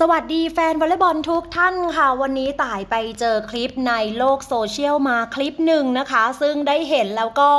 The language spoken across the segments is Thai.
สวัสดีแฟนวอลเลย์บอลทุกท่านค่ะ วันนี้ต่ายไปเจอคลิปในโลกโซเชียลมาคลิปหนึ่งนะคะ ซึ่งได้เห็นแล้วก็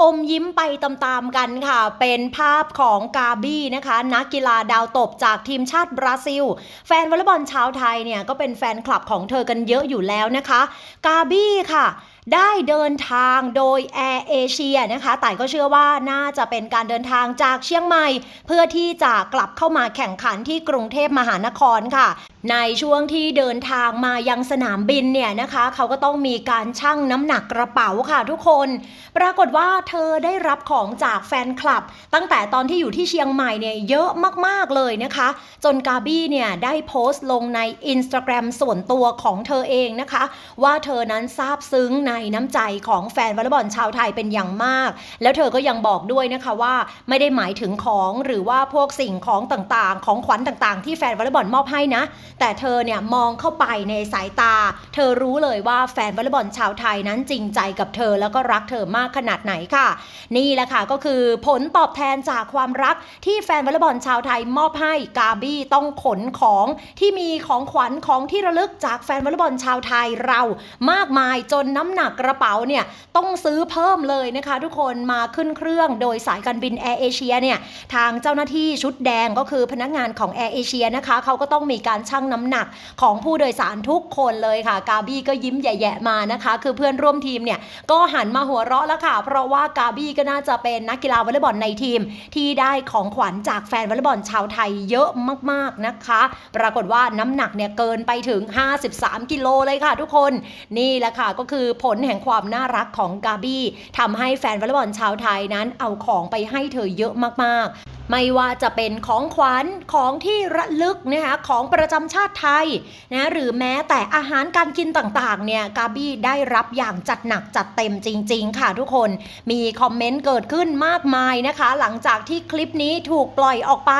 อมยิ้มไปตามๆกันค่ะ เป็นภาพของกาบี้นะคะ นักกีฬาดาวตบจากทีมชาติบราซิล แฟนวอลเลย์บอลชาวไทยเนี่ยก็เป็นแฟนคลับของเธอกันเยอะอยู่แล้วนะคะ กาบี้ค่ะ ได้เดินทางโดยแอร์เอเชียนะคะต่ายก็เชื่อว่าน่าจะเป็นการเดินทางจากเชียงใหม่ เพื่อที่จะกลับเข้ามาแข่งขันที่กรุงเทพมหานครค่ะ ในช่วงที่เดินทางมายังสนามบินเนี่ยนะคะเขาก็ต้องมีการชั่งน้ำหนักกระเป๋าค่ะทุกคน ปรากฏว่าเธอได้รับของจากแฟนคลับ ตั้งแต่ตอนที่อยู่ที่เชียงใหม่เนี่ยเยอะมากๆเลยนะคะ จนกาบี้เนี่ยได้โพสต์ลงใน Instagram ส่วนตัวของเธอเองนะคะ ว่าเธอนั้นซาบซึ้งนะในน้ำใจของแฟนวอลเลย์บอลชาวไทยเป็นอย่างมาก แล้วเธอก็ยังบอกด้วยนะคะว่าไม่ได้หมายถึงของหรือว่าพวกสิ่งของต่างๆ ของขวัญต่างๆ ที่แฟนวอลเลย์บอลมอบให้นะ แต่เธอเนี่ยมองเข้าไปในสายตา เธอรู้เลยว่าแฟนวอลเลย์บอลชาวไทยนั้นจริงใจกับเธอแล้วก็รักเธอมากขนาดไหนค่ะ นี่แหละค่ะก็คือผลตอบแทนจากความรักที่แฟนวอลเลย์บอลชาวไทยมอบให้กาบี้ต้องขนของที่มีของขวัญของที่ระลึกจากแฟนวอลเลย์บอลชาวไทยเรามากมายจนน้ำหนักกระเป๋าเนี่ยต้องซื้อเพิ่มเลยนะคะทุกคนมาขึ้นเครื่องโดยสายการบินแอร์เอเชียเนี่ยทางเจ้าหน้าที่ชุดแดงก็คือพนักงานของแอร์เอเชียนะคะเขาก็ต้องมีการชั่งน้ำหนักของผู้โดยสารทุกคนเลยค่ะ กาบี้ก็ยิ้มแย่ๆมานะคะ คือเพื่อนร่วมทีมเนี่ยก็หันมาหัวเราะแล้วค่ะ เพราะว่ากาบี้ก็น่าจะเป็นนักกีฬาวอลเลย์บอลในทีม ที่ได้ของขวัญจากแฟนวอลเลย์บอลชาวไทยเยอะมากๆนะคะ ปรากฏว่าน้ำหนักเนี่ยเกินไปถึง 53 กิโลเลยค่ะทุกคนนี่แหละค่ะก็คือผลลแห่งความน่ารักของกาบี้ทำให้แฟนวอลเลย์บอลชาวไทยนั้นเอาของไปให้เธอเยอะมากๆ ไม่ว่าจะเป็นของขวัญของที่ระลึกนะคะของประจำชาติไทยนะหรือแม้แต่อาหารการกินต่างๆเนี่ยกาบี้ได้รับอย่างจัดหนักจัดเต็มจริง ๆ ค่ะทุกคนมีคอมเมนต์เกิดขึ้นมากมายนะคะ หลังจากที่คลิปนี้ถูกปล่อยออกไป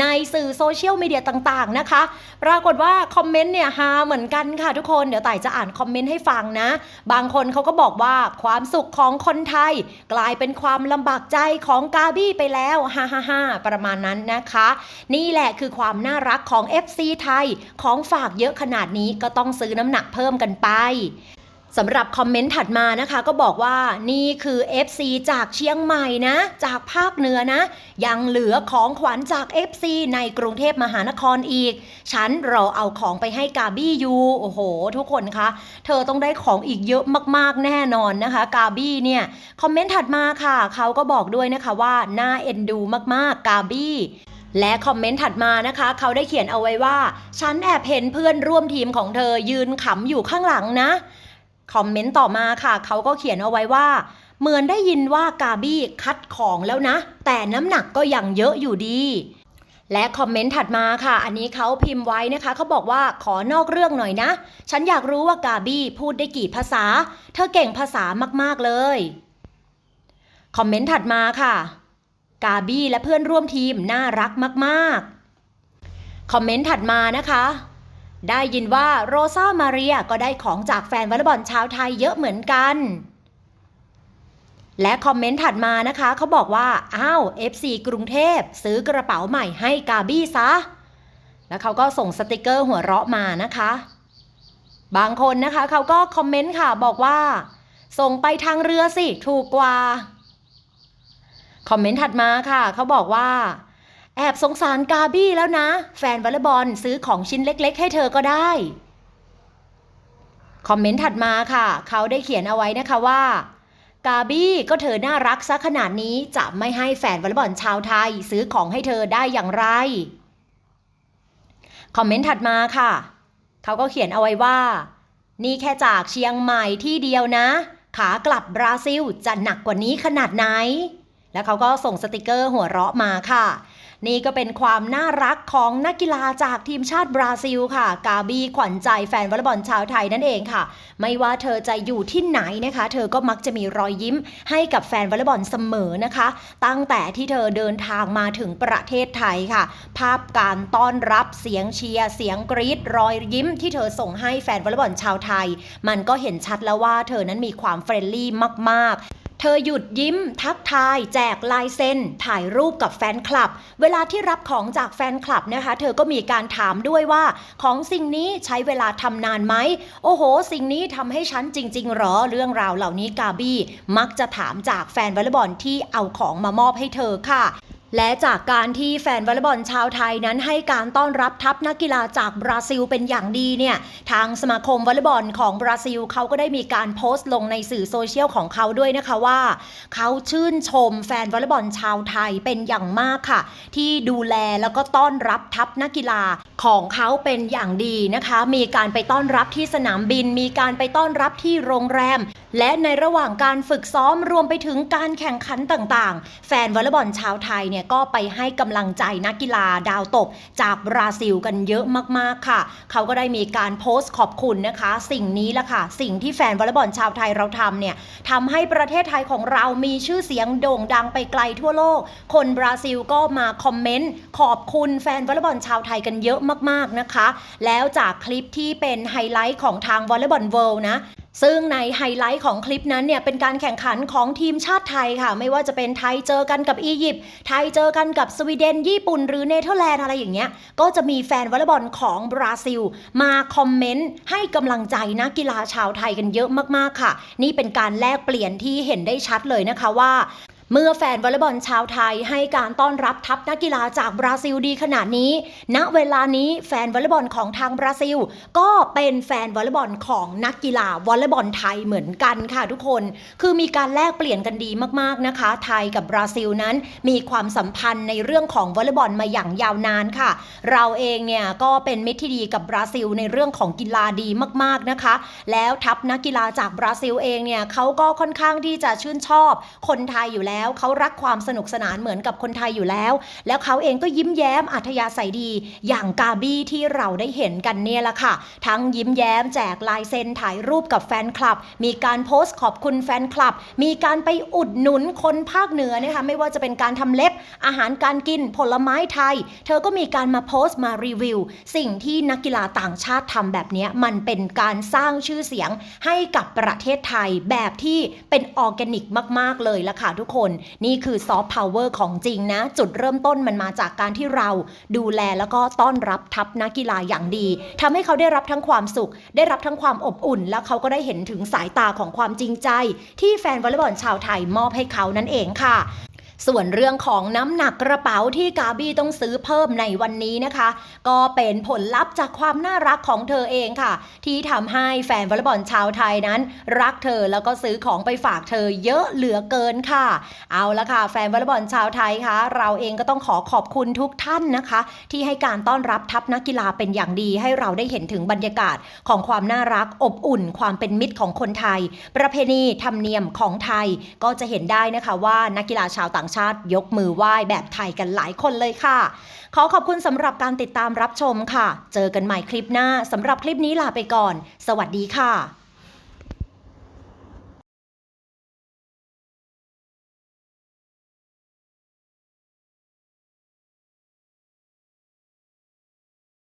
ในสื่อโซเชียลมีเดียต่างๆนะคะ ปรากฏว่าคอมเมนต์เนี่ยฮาเหมือนกันค่ะทุกคนเดี๋ยวต่ายจะอ่านคอมเมนต์ให้ฟังนะ บางคนเขาก็บอกว่าความสุขของคนไทย กลายเป็นความลำบากใจของกาบี้ไปแล้วฮ่าฮ่าฮ่าประมาณนั้นนะคะ นี่แหละคือความน่ารักของ FC ไทย ของฝากเยอะขนาดนี้ก็ต้องซื้อน้ำหนักเพิ่มกันไป สำหรับคอมเมนต์ถัดมานะคะ ก็บอกว่านี่คือ FC จากเชียงใหม่นะ จากภาคเหนือนะ ยังเหลือของขวัญจาก FC ในกรุงเทพมหานครอีก ฉันรอเอาของไปให้กาบี้อยู่โอ้โห ทุกคนคะ เธอต้องได้ของอีกเยอะมากๆแน่นอนนะคะ กาบี้เนี่ยคอมเมนต์ถัดมาค่ะ เขาก็บอกด้วยนะคะว่าน่าเอ็นดูมากๆกาบี้และคอมเมนต์ถัดมานะคะ เขาได้เขียนเอาไว้ว่า ฉันแอบเห็นเพื่อนร่วมทีมของเธอยืนขำอยู่ข้างหลังนะ คอมเมนต์ต่อมาค่ะ เขาก็เขียนเอาไว้ว่า เหมือนได้ยินว่ากาบี้คัดของแล้วนะ แต่น้ำหนักก็ยังเยอะอยู่ดี และคอมเมนต์ถัดมาค่ะ อันนี้เขาพิมพ์ไว้นะคะ เขาบอกว่าขอนอกเรื่องหน่อยนะ ฉันอยากรู้ว่ากาบี้พูดได้กี่ภาษา เธอเก่งภาษามากๆเลย คอมเมนต์ถัดมาค่ะ กาบี้และเพื่อนร่วมทีมน่ารักมากๆ คอมเมนต์ถัดมานะคะ ได้ยินว่าโรซามาเรียก็ได้ของจากแฟนวอลเลย์บอลชาวไทยเยอะเหมือนกัน และคอมเมนต์ถัดมานะคะ เขาบอกว่า อ้าว FC กรุงเทพซื้อกระเป๋าใหม่ให้กาบี้ซะ แล้วเขาก็ส่งสติกเกอร์หัวเราะมานะคะ บางคนนะคะเขาก็คอมเมนต์ค่ะบอกว่า ส่งไปทางเรือสิ ถูกกว่า คอมเมนต์ถัดมาค่ะ เขาบอกว่า แอบสงสารกาบี้แล้วนะ แฟนวอลเลย์บอลซื้อของชิ้นเล็ก ๆ ให้เธอก็ได้ คอมเมนต์ถัดมาค่ะ เขาได้เขียนเอาไว้นะคะว่า กาบี้ก็เธอน่ารักซะขนาดนี้จะไม่ให้แฟนวอลเลย์บอลชาวไทย ซื้อของให้เธอได้อย่างไร คอมเมนต์ถัดมาค่ะ เขาก็เขียนเอาไว้ว่า นี่แค่จากเชียงใหม่ที่เดียวนะ ขากลับบราซิลจะหนักกว่านี้ขนาดไหน แล้วเขาก็ส่งสติกเกอร์หัวเราะมาค่ะ นี่ก็เป็นความน่ารักของนักกีฬาจากทีมชาติบราซิลค่ะ กาบีขวัญใจแฟนวอลเลย์บอลชาวไทยนั่นเองค่ะ ไม่ว่าเธอจะอยู่ที่ไหนนะคะ เธอก็มักจะมีรอยยิ้มให้กับแฟนวอลเลย์บอลเสมอนะคะ ตั้งแต่ที่เธอเดินทางมาถึงประเทศไทยค่ะ ภาพการต้อนรับเสียงเชียร์เสียงกรี๊ดรอยยิ้มที่เธอส่งให้แฟนวอลเลย์บอลชาวไทย มันก็เห็นชัดแล้วว่าเธอนั้นมีความเฟรนลี่มากๆ เธอหยุดยิ้ม ทักทาย แจกลายเซ็นถ่ายรูปกับแฟนคลับ เวลาที่รับของจากแฟนคลับนะคะ เธอก็มีการถามด้วยว่า ของสิ่งนี้ใช้เวลาทำนานไหม โอ้โห สิ่งนี้ทำให้ฉันจริง ๆหรอเรื่องราวเหล่านี้กาบี้ มักจะถามจากแฟนวอลเลย์บอลที่เอาของมามอบให้เธอค่ะ และจากการที่แฟนวอลเลย์บอลชาวไทยนั้นให้การต้อนรับทัพนักกีฬาจากบราซิลเป็นอย่างดีเนี่ยทางสมาคมวอลเลย์บอลของบราซิลเขาก็ได้มีการโพสต์ลงในสื่อโซเชียลของเขาด้วยนะคะว่า เขาชื่นชมแฟนวอลเลย์บอลชาวไทยเป็นอย่างมากค่ะ ที่ดูแลแล้วก็ต้อนรับทัพนักกีฬาของเขาเป็นอย่างดีนะคะ มีการไปต้อนรับที่สนามบิน มีการไปต้อนรับที่โรงแรม และในระหว่างการฝึกซ้อมรวมไปถึงการแข่งขันต่างๆ แฟนวอลเลย์บอลชาวไทยเนี่ยก็ไปให้กำลังใจนักกีฬาดาวตบจากบราซิลกันเยอะมากๆค่ะ เขาก็ได้มีการโพสต์ขอบคุณนะคะ สิ่งนี้แหละค่ะ สิ่งที่แฟนวอลเลย์บอลชาวไทยเราทำเนี่ยทำให้ประเทศไทยของเรามีชื่อเสียงโด่งดังไปไกลทั่วโลก คนบราซิลก็มาคอมเมนต์ขอบคุณแฟนวอลเลย์บอลชาวไทยกันเยอะมากๆนะคะ แล้วจากคลิปที่เป็นไฮไลท์ของทางวอลเลย์บอลเวิลด์นะ ซึ่งในไฮไลท์ของคลิปนั้นเนี่ยเป็นการแข่งขันของทีมชาติไทยค่ะ ไม่ว่าจะเป็นไทยเจอกันกับอียิปต์ไทยเจอกันกับสวีเดน ญี่ปุ่น หรือเนเธอร์แลนด์อะไรอย่างเงี้ยก็จะมีแฟนวอลเลย์บอลของบราซิล มาคอมเมนต์ให้กำลังใจนักกีฬาชาวไทยกันเยอะมากๆค่ะ นี่เป็นการแลกเปลี่ยนที่เห็นได้ชัดเลยนะคะว่า เมื่อแฟนวอลเลย์บอลชาวไทยให้การต้อนรับทัพนักกีฬาจากบราซิลดีขนาดนี้ ณ เวลานี้แฟนวอลเลย์บอลของทางบราซิล ก็เป็นแฟนวอลเลย์บอลของนักกีฬาวอลเลย์บอลไทยเหมือนกันค่ะทุกคน คือมีการแลกเปลี่ยนกันดีมากๆนะคะ ไทยกับบราซิลนั้นมีความสัมพันธ์ในเรื่องของวอลเลย์บอลมาอย่างยาวนานค่ะ เราเองเนี่ยก็เป็นมิตรที่ดีกับบราซิลในเรื่องของกีฬาดีมากๆนะคะ แล้วทัพนักกีฬาจากบราซิลเองเนี่ยเขาก็ค่อนข้างที่จะชื่นชอบคนไทยอยู่แล้วเขารักความสนุกสนานเหมือนกับคนไทยอยู่แล้ว แล้วเขาเองก็ยิ้มแย้มอัธยาศัยดี อย่างกาบี้ที่เราได้เห็นกันเนี่ยแหละค่ะ ทั้งยิ้มแย้มแจกลายเซ็นถ่ายรูปกับแฟนคลับ มีการโพสต์ขอบคุณแฟนคลับ มีการไปอุดหนุนคนภาคเหนือนะคะไม่ว่าจะเป็นการทำเล็บ อาหารการกินผลไม้ไทย เธอก็มีการมาโพสต์มารีวิว สิ่งที่นักกีฬาต่างชาติทำแบบนี้มันเป็นการสร้างชื่อเสียงให้กับประเทศไทยแบบที่เป็นออร์แกนิกมาก ๆ เลยละค่ะทุกคนนี่คือซอฟต์พาวเวอร์ของจริงนะ จุดเริ่มต้นมันมาจากการที่เราดูแลแล้วก็ต้อนรับทัพนักกีฬาอย่างดีทำให้เขาได้รับทั้งความสุข ได้รับทั้งความอบอุ่น แล้วเขาก็ได้เห็นถึงสายตาของความจริงใจ ที่แฟนวอลเลย์บอลชาวไทยมอบให้เขานั่นเองค่ะ ส่วนเรื่องของน้ำหนักกระเป๋าที่กาบี้ต้องซื้อเพิ่มในวันนี้นะคะ ก็เป็นผลลัพธ์จากความน่ารักของเธอเองค่ะ ที่ทำให้แฟนวอลเลย์บอลชาวไทยนั้น รักเธอแล้วก็ซื้อของไปฝากเธอเยอะเหลือเกินค่ะ เอาละค่ะ แฟนวอลเลย์บอลชาวไทยคะเราเองก็ต้องขอขอบคุณทุกท่านนะคะ ที่ให้การต้อนรับทัพนักกีฬาเป็นอย่างดี ให้เราได้เห็นถึงบรรยากาศของความน่ารักอบอุ่น ความเป็นมิตรของคนไทย ประเพณีธรรมเนียมของไทยก็จะเห็นได้นะคะว่านักกีฬาชาวต่างชาติยกมือไหว้แบบไทยกันหลายคนเลยค่ะ ขอขอบคุณสำหรับการติดตามรับชมค่ะ เจอกันใหม่คลิปหน้าสำหรับคลิปนี้ลาไปก่อน สวัสดีค่ะ